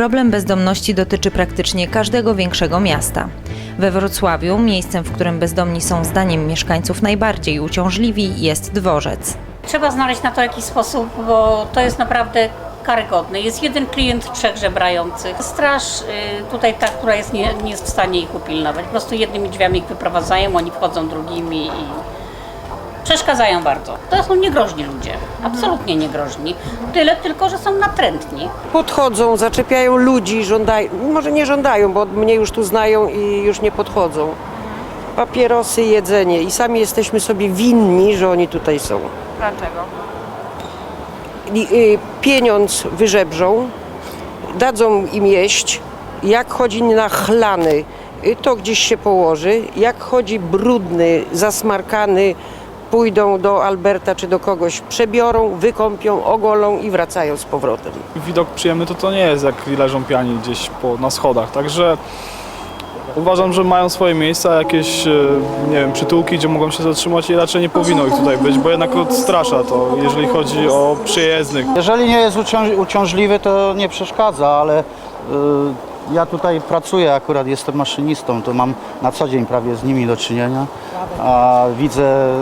Problem bezdomności dotyczy praktycznie każdego większego miasta. We Wrocławiu, miejscem, w którym bezdomni są zdaniem mieszkańców najbardziej uciążliwi, jest dworzec. Trzeba znaleźć na to jakiś sposób, bo to jest naprawdę karygodne. Jest jeden klient, trzech żebrających. Straż y, tutaj ta, która jest, nie, nie jest w stanie ich upilnować. Po prostu jednymi drzwiami ich wyprowadzają, oni wchodzą drugimi i przeszkadzają bardzo. To są niegroźni ludzie, absolutnie niegroźni. Tyle tylko, że są natrętni. Podchodzą, zaczepiają ludzi, żądają, może nie żądają, bo mnie już tu znają i już nie podchodzą. Papierosy, jedzenie i sami jesteśmy sobie winni, że oni tutaj są. Dlaczego? I, y, pieniądz wyżebrzą, dadzą im jeść, jak chodzi na chlany, y, to gdzieś się położy, jak chodzi brudny, zasmarkany, pójdą do Alberta czy do kogoś, przebiorą, wykąpią, ogolą i wracają z powrotem. widok przyjemny to to nie jest, jak leżą pijani gdzieś po, na schodach. Także uważam, że mają swoje miejsca, jakieś e, nie wiem, przytułki, gdzie mogą się zatrzymać i raczej nie powinno ich tutaj być, bo jednak odstrasza to, jeżeli chodzi o przyjezdnych. Jeżeli nie jest uciąż, uciążliwy, to nie przeszkadza, ale y, ja tutaj pracuję, akurat jestem maszynistą, to mam na co dzień prawie z nimi do czynienia, a widzę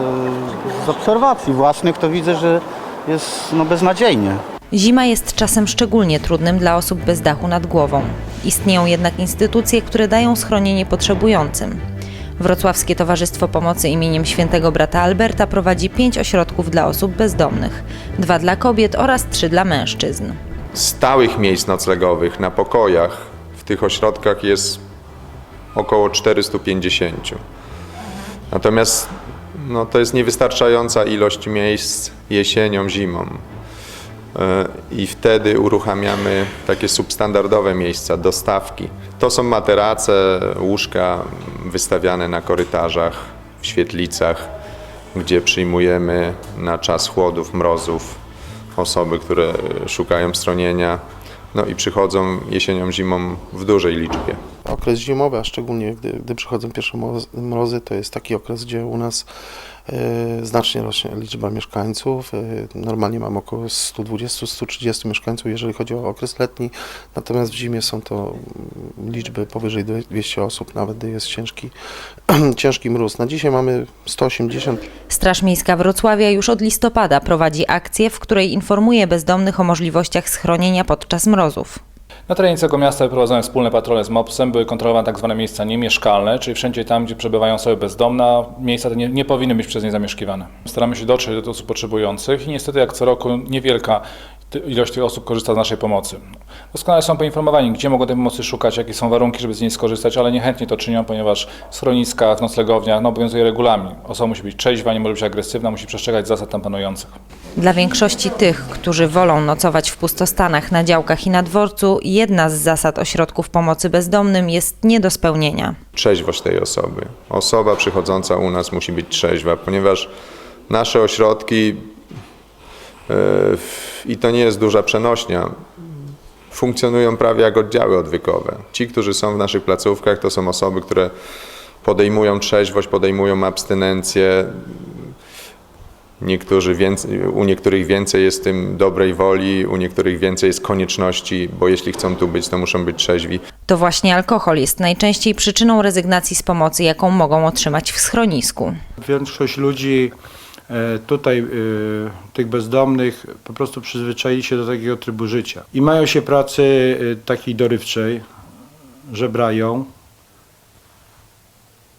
z obserwacji własnych, to widzę, że jest no, beznadziejnie. Zima jest czasem szczególnie trudnym dla osób bez dachu nad głową. Istnieją jednak instytucje, które dają schronienie potrzebującym. Wrocławskie Towarzystwo Pomocy imieniem Świętego Brata Alberta prowadzi pięć ośrodków dla osób bezdomnych, dwa dla kobiet oraz trzy dla mężczyzn. stałych miejsc noclegowych na pokojach tych ośrodkach jest około 450. Natomiast no, to jest niewystarczająca ilość miejsc jesienią, zimą. E, I wtedy uruchamiamy takie substandardowe miejsca, dostawki. To są materace, łóżka wystawiane na korytarzach, w świetlicach, gdzie przyjmujemy na czas chłodów, mrozów osoby, które szukają stronienia. No i przychodzą jesienią, zimą w dużej liczbie. Okres zimowy, a szczególnie gdy, gdy przychodzą pierwsze mrozy- to jest taki okres, gdzie u nas e, znacznie rośnie liczba mieszkańców. E, normalnie mam około 120-130 mieszkańców, jeżeli chodzi o okres letni, natomiast w zimie są to mm, liczby powyżej 200 osób, nawet gdy jest ciężki, ciężki mróz. Na dzisiaj mamy 180 Straż Miejska Wrocławia już od listopada prowadzi akcję, w której informuje bezdomnych o możliwościach schronienia podczas mrozów. Na terenie całego miasta wyprowadzone wspólne patrole z MOPS-em, były kontrolowane tak zwane miejsca niemieszkalne, czyli wszędzie tam, gdzie przebywają osoby bezdomne, miejsca te nie, nie powinny być przez nie zamieszkiwane. Staramy się dotrzeć do osób potrzebujących i niestety jak co roku niewielka ilość tych osób korzysta z naszej pomocy. Doskonale są poinformowani, gdzie mogą tej pomocy szukać, jakie są warunki, żeby z niej skorzystać, ale niechętnie to czynią, ponieważ w schroniskach, noclegowniach no, obowiązuje regulamin. Osoba musi być trzeźwa, nie może być agresywna, musi przestrzegać zasad tam panujących. Dla większości tych, którzy wolą nocować w pustostanach, na działkach i na dworcu, jedna z zasad ośrodków pomocy bezdomnym jest nie do spełnienia. Trzeźwość tej osoby. Osoba przychodząca u nas musi być trzeźwa, ponieważ nasze ośrodki, w- i to nie jest duża przenośnia, funkcjonują prawie jak oddziały odwykowe. Ci, którzy są w naszych placówkach, to są osoby, które podejmują trzeźwość, podejmują abstynencję. Niektórzy więcej, u niektórych więcej jest tym dobrej woli, u niektórych więcej jest konieczności, bo jeśli chcą tu być, to muszą być trzeźwi. To właśnie alkohol jest najczęściej przyczyną rezygnacji z pomocy, jaką mogą otrzymać w schronisku. Większość ludzi e, tutaj, e, tych bezdomnych, po prostu przyzwyczaili się do takiego trybu życia. I mają się pracy e, takiej dorywczej, żebrają.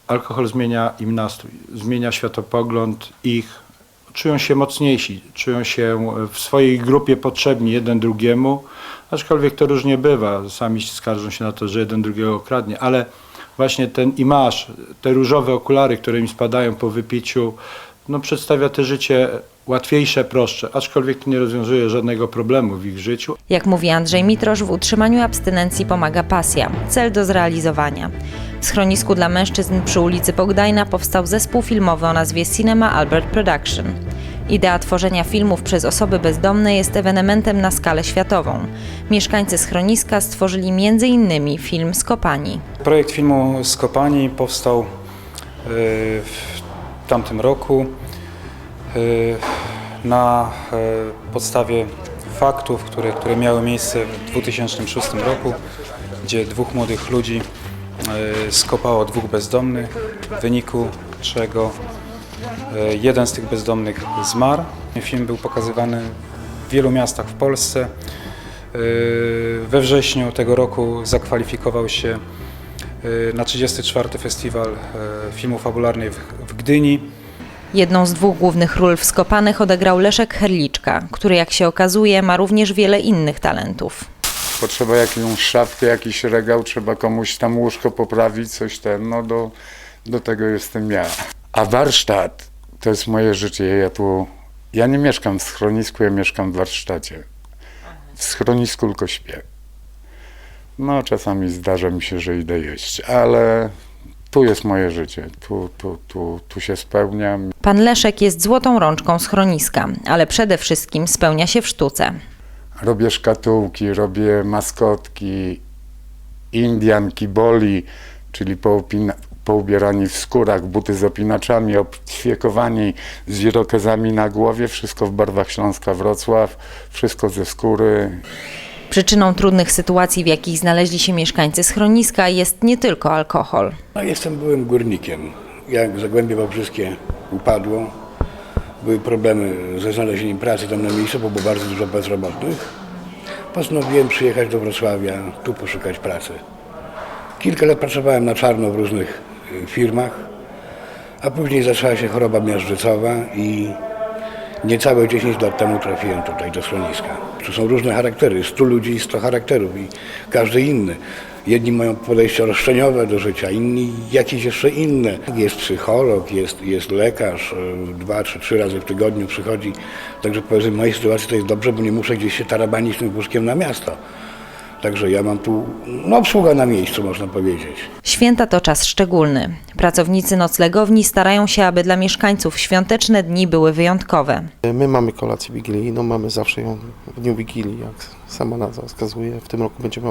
Alkohol zmienia im nastrój, zmienia światopogląd ich. Czują się mocniejsi, czują się w swojej grupie potrzebni jeden drugiemu, aczkolwiek to różnie bywa. Sami skarżą się na to, że jeden drugiego kradnie, ale właśnie ten imaż, te różowe okulary, które im spadają po wypiciu, no przedstawia te życie łatwiejsze, prostsze, aczkolwiek to nie rozwiązuje żadnego problemu w ich życiu. Jak mówi Andrzej Mitrosz, w utrzymaniu abstynencji pomaga pasja, cel do zrealizowania. W schronisku dla mężczyzn przy ulicy Pogdajna powstał zespół filmowy o nazwie Cinema Albert Production. Idea tworzenia filmów przez osoby bezdomne jest ewenementem na skalę światową. Mieszkańcy schroniska stworzyli m.in. film Skopani. Projekt filmu Skopani powstał y, w tamtym roku y, na y, podstawie faktów, które, które miały miejsce w 2006 roku, gdzie dwóch młodych ludzi e, skopało dwóch bezdomnych, w wyniku czego jeden z tych bezdomnych zmarł. Film był pokazywany w wielu miastach w Polsce. We wrześniu tego roku zakwalifikował się na 34. Festiwal Filmu w Gdyni. Jedną z dwóch głównych ról w Skopanych odegrał Leszek Herliczka, który jak się okazuje ma również wiele innych talentów. Potrzeba jakąś szafkę, jakiś regał, trzeba komuś tam łóżko poprawić, coś ten, no do, do tego jestem ja. A warsztat to jest moje życie, ja tu, ja nie mieszkam w schronisku, ja mieszkam w warsztacie. W schronisku tylko śpię. No czasami zdarza mi się, że idę jeść, ale tu jest moje życie, tu, tu, tu, tu się spełniam. Pan Leszek jest złotą rączką schroniska, ale przede wszystkim spełnia się w sztuce. Robię szkatułki, robię maskotki, indianki, boli, czyli poupina, poubierani w skórach, buty z opinaczami, obćwiekowani z irokezami na głowie, wszystko w barwach Śląska Wrocław, wszystko ze skóry. Przyczyną trudnych sytuacji, w jakich znaleźli się mieszkańcy schroniska, jest nie tylko alkohol. No, jestem byłym górnikiem. Jak Zagłębie Wałbrzyskie upadło, były problemy ze znalezieniem pracy tam na miejscu, bo było bardzo dużo bezrobotnych. Postanowiłem przyjechać do Wrocławia, tu poszukać pracy. Kilka lat pracowałem na czarno w różnych y, firmach, a później zaczęła się choroba miażdżycowa i niecałe 10 lat temu trafiłem tutaj do schroniska. Tu są różne charaktery, 100 ludzi i 100 charakterów i każdy inny. Jedni mają podejście roszczeniowe do życia, inni jakieś jeszcze inne. Jest psycholog, jest, jest lekarz, y, dwa czy trzy razy w tygodniu przychodzi. Także powiedzmy w mojej sytuacji to jest dobrze, bo nie muszę gdzieś się tarabanić tym wózkiem na miasto. Także ja mam tu no, obsługa na miejscu, można powiedzieć. Święta to czas szczególny. Pracownicy noclegowni starają się, aby dla mieszkańców świąteczne dni były wyjątkowe. My mamy kolację wigilijną, mamy zawsze ją w dniu Wigilii, jak sama nazwa wskazuje. W tym roku będziemy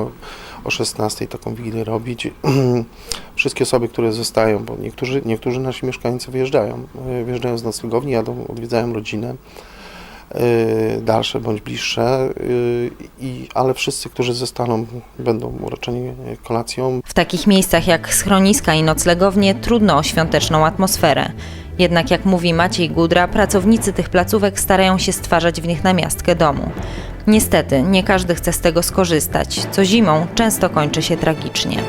o 16 taką Wigilię robić. Wszystkie osoby, które zostają, bo niektórzy, niektórzy nasi mieszkańcy wyjeżdżają, e, wyjeżdżają z noclegowni, jadą, odwiedzają rodzinę, dalsze bądź bliższe, e, i, ale wszyscy, którzy zostaną, będą uroczeni e, kolacją. W takich miejscach jak schroniska i noclegownie trudno o świąteczną atmosferę. Jednak jak mówi Maciej Gudra, pracownicy tych placówek starają się stwarzać w nich namiastkę domu. Niestety, nie każdy chce z tego skorzystać, co zimą często kończy się tragicznie.